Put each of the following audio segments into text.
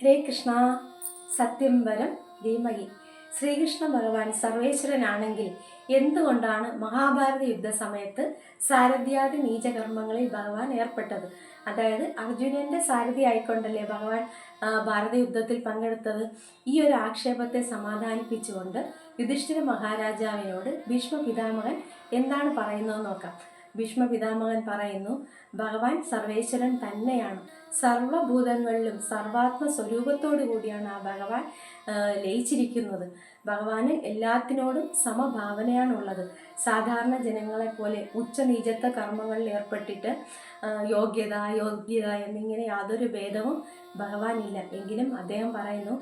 ഹരേ കൃഷ്ണ. സത്യം വരം ധീമഹി. ശ്രീകൃഷ്ണ ഭഗവാൻ സർവേശ്വരനാണെങ്കിൽ എന്തുകൊണ്ടാണ് മഹാഭാരത യുദ്ധ സമയത്ത് സാരഥ്യാദി നീചകർമ്മങ്ങളിൽ ഭഗവാൻ ഏർപ്പെട്ടത്? അതായത് അർജുനന്റെ സാരഥി ആയിക്കൊണ്ടല്ലേ ഭഗവാൻ ഭാരത യുദ്ധത്തിൽ പങ്കെടുത്തത്? ഈ ഒരു ആക്ഷേപത്തെ സമാധാനിപ്പിച്ചുകൊണ്ട് യുധിഷ്ഠിര മഹാരാജാവിനോട് ഭീഷ്മ പിതാമഹൻ എന്താണ് പറയുന്നത് നോക്കാം. ഭീഷ്മ പിതാമഹൻ പറയുന്നു ഭഗവാൻ സർവേശ്വരൻ തന്നെയാണ്. സർവഭൂതങ്ങളിലും സർവാത്മ സ്വരൂപത്തോടു കൂടിയാണ് ആ ഭഗവാൻ ലയിച്ചിരിക്കുന്നത്. ഭഗവാന് എല്ലാത്തിനോടും സമഭാവനയാണുള്ളത്. സാധാരണ ജനങ്ങളെ പോലെ ഉച്ചനീചത്വ കർമ്മങ്ങളിൽ ഏർപ്പെട്ടിട്ട് യോഗ്യത യോഗ്യത എന്നിങ്ങനെ യാതൊരു ഭേദവും ഭഗവാനില്ല. എങ്കിലും അദ്ദേഹം പറയുന്നു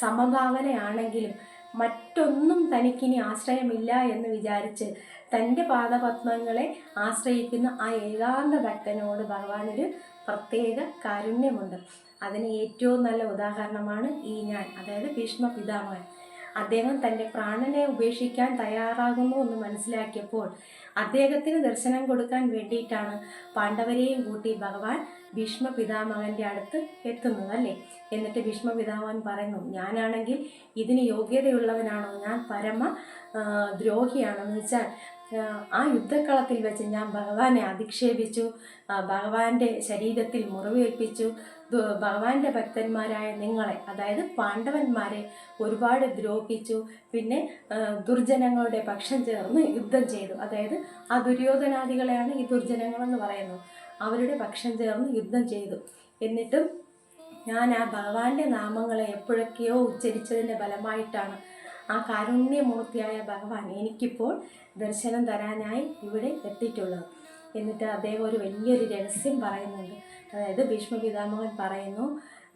സമഭാവനയാണെങ്കിലും മറ്റൊന്നും തനിക്കിനി ആശ്രയമില്ല എന്ന് വിചാരിച്ച് തന്റെ പാദപത്മങ്ങളെ ആശ്രയിക്കുന്ന ആ ഏകാന്ത ഭക്തനോട് ഭഗവാനൊരു പ്രത്യേക കാരുണ്യമുണ്ട്. അതിന് ഏറ്റവും നല്ല ഉദാഹരണമാണ് ഈ ഞാൻ അതായത് ഭീഷ്മ പിതാമഹൻ. അദ്ദേഹം തന്റെ പ്രാണനെ ഉപേക്ഷിക്കാൻ തയ്യാറാകുന്നു എന്ന് മനസ്സിലാക്കിയപ്പോൾ അദ്ദേഹത്തിന് ദർശനം കൊടുക്കാൻ വേണ്ടിയിട്ടാണ് പാണ്ഡവരെയും കൂട്ടി ഭഗവാൻ ഭീഷ്മ പിതാമഹന്റെ അടുത്ത് എത്തുന്നത് അല്ലേ? എന്നിട്ട് ഭീഷ്മ പിതാമഹൻ പറയുന്നു ഞാനാണെങ്കിൽ ഇതിന് യോഗ്യതയുള്ളവനാണോ? ഞാൻ പരമ ദ്രോഹിയാണെന്ന് വെച്ചാൽ ആ, യുദ്ധക്കളത്തിൽ വെച്ച് ഞാൻ ഭഗവാനെ അധിക്ഷേപിച്ചു. ഭഗവാന്റെ ശരീരത്തിൽ മുറിവേൽപ്പിച്ചു. ഭഗവാന്റെ ഭക്തന്മാരായ നിങ്ങളെ അതായത് പാണ്ഡവന്മാരെ ഒരുപാട് ദ്രോഹിച്ചു പിന്നെ ദുർജനങ്ങളുടെ പക്ഷം ചേർന്ന് യുദ്ധം ചെയ്തു. അതായത് ആ ദുര്യോധനാദികളെയാണ് ഈ ദുർജനങ്ങളെന്ന് പറയുന്നത്. അവരുടെ പക്ഷം ചേർന്ന് യുദ്ധം ചെയ്തു. എന്നിട്ടും ഞാൻ ആ ഭഗവാന്റെ നാമങ്ങളെ എപ്പോഴൊക്കെയോ ഉച്ചരിച്ചതിന്റെ ഫലമായിട്ടാണ് ആ കാരുണ്യമൂർത്തിയായ ഭഗവാൻ എനിക്കിപ്പോൾ ദർശനം തരാനായി ഇവിടെ എത്തിയിട്ടുള്ളത്. എന്നിട്ട് അദ്ദേഹം ഒരു വലിയൊരു രഹസ്യം പറയുന്നുണ്ട്. അതായത് ഭീഷ്മ പിതാമഹൻ പറയുന്നു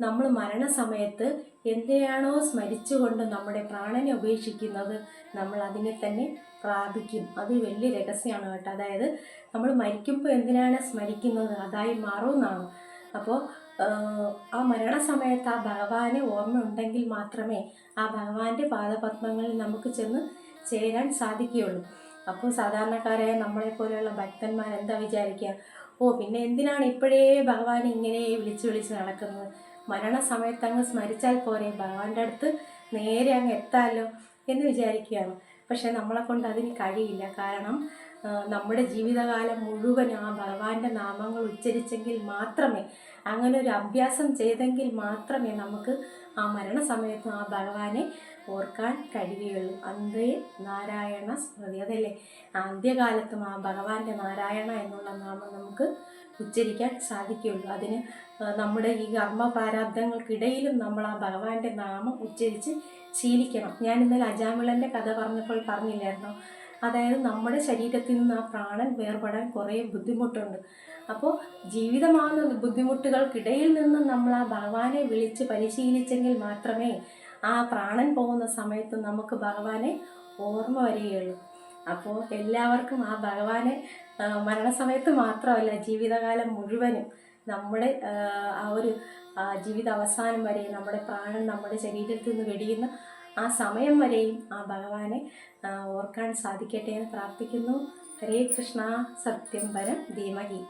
നമ്മൾ മരണസമയത്ത് എന്തിനാണോ സ്മരിച്ചുകൊണ്ട് നമ്മുടെ പ്രാണനെ ഉപേക്ഷിക്കുന്നത് നമ്മൾ അതിനെ തന്നെ പ്രാപിക്കും. അത് വലിയ രഹസ്യമാണ് കേട്ടോ. അതായത് നമ്മൾ മരിക്കുമ്പോൾ എന്തിനാണ് സ്മരിക്കുന്നത്? അതായി മാറുമെന്നാണ്. അപ്പോൾ ആ മരണസമയത്ത് ആ ഭഗവാനെ ഓർമ്മ ഉണ്ടെങ്കിൽ മാത്രമേ ആ ഭഗവാന്റെ പാദപത്മങ്ങളിൽ നമുക്ക് ചെന്ന് ചേരാൻ സാധിക്കുകയുള്ളൂ. അപ്പോൾ സാധാരണക്കാരായ നമ്മളെ പോലെയുള്ള ഭക്തന്മാർ എന്താ വിചാരിക്കുക? ഓ പിന്നെ എന്തിനാണ് ഇപ്പോഴേ ഭഗവാൻ ഇങ്ങനെ വിളിച്ച് വിളിച്ച് നടക്കുന്നത്? മരണസമയത്ത് അങ്ങ് സ്മരിച്ചാൽ പോരെ ഭഗവാന്റെ അടുത്ത് നേരെ അങ്ങ് എത്താമല്ലോ എന്ന് വിചാരിക്കുകയാണ്. പക്ഷെ നമ്മളെ കൊണ്ട് അതിന് കഴിയില്ല. കാരണം നമ്മുടെ ജീവിതകാലം മുഴുവൻ ആ ഭഗവാന്റെ നാമങ്ങൾ ഉച്ചരിച്ചെങ്കിൽ മാത്രമേ അങ്ങനെ ഒരു അഭ്യാസം ചെയ്തെങ്കിൽ മാത്രമേ നമുക്ക് ആ മരണസമയത്ത് ആ ഭഗവാനെ ഓർക്കാൻ കഴിയുകയുള്ളൂ. അന്തേ നാരായണ സ്മൃതി. അതല്ലേ? അന്ത്യകാലത്തും ആ ഭഗവാന്റെ നാരായണ എന്നുള്ള നാമം നമുക്ക് ഉച്ചരിക്കാൻ സാധിക്കുകയുള്ളൂ. അതിന് നമ്മുടെ ഈ കർമ്മ പ്രാരാബ്ദങ്ങൾക്കിടയിലും നമ്മൾ ആ ഭഗവാന്റെ നാമം ഉച്ചരിച്ച് ശീലിക്കണം. ഞാൻ ഇന്നലെ അജാമിളന്റെ കഥ പറഞ്ഞപ്പോൾ പറഞ്ഞില്ലായിരുന്നോ? അതായത് നമ്മുടെ ശരീരത്തിൽ നിന്ന് ആ പ്രാണൻ വേർപെടാൻ കുറേ ബുദ്ധിമുട്ടുണ്ട്. അപ്പോൾ ജീവിതമാകുന്ന ബുദ്ധിമുട്ടുകൾക്കിടയിൽ നിന്ന് നമ്മൾ ആ ഭഗവാനെ വിളിച്ച് പരിശീലിച്ചെങ്കിൽ മാത്രമേ ആ പ്രാണൻ പോകുന്ന സമയത്ത് നമുക്ക് ഭഗവാനെ ഓർമ്മ വരികയുള്ളൂ. അപ്പോൾ എല്ലാവർക്കും ആ ഭഗവാനെ മരണസമയത്ത് മാത്രമല്ല ജീവിതകാലം മുഴുവനും നമ്മുടെ ആ, ഒരു ജീവിത അവസാനം വരെ നമ്മുടെ പ്രാണൻ നമ്മുടെ ശരീരത്തിൽ നിന്ന് വെടിയുന്ന ആ സമയം വരെയും ആ ഭഗവാനെ ഓർക്കാൻ സാധിക്കട്ടെ എന്ന് പ്രാർത്ഥിക്കുന്നു. ഹരേ കൃഷ്ണ സത്യം പരം ധീമഹി.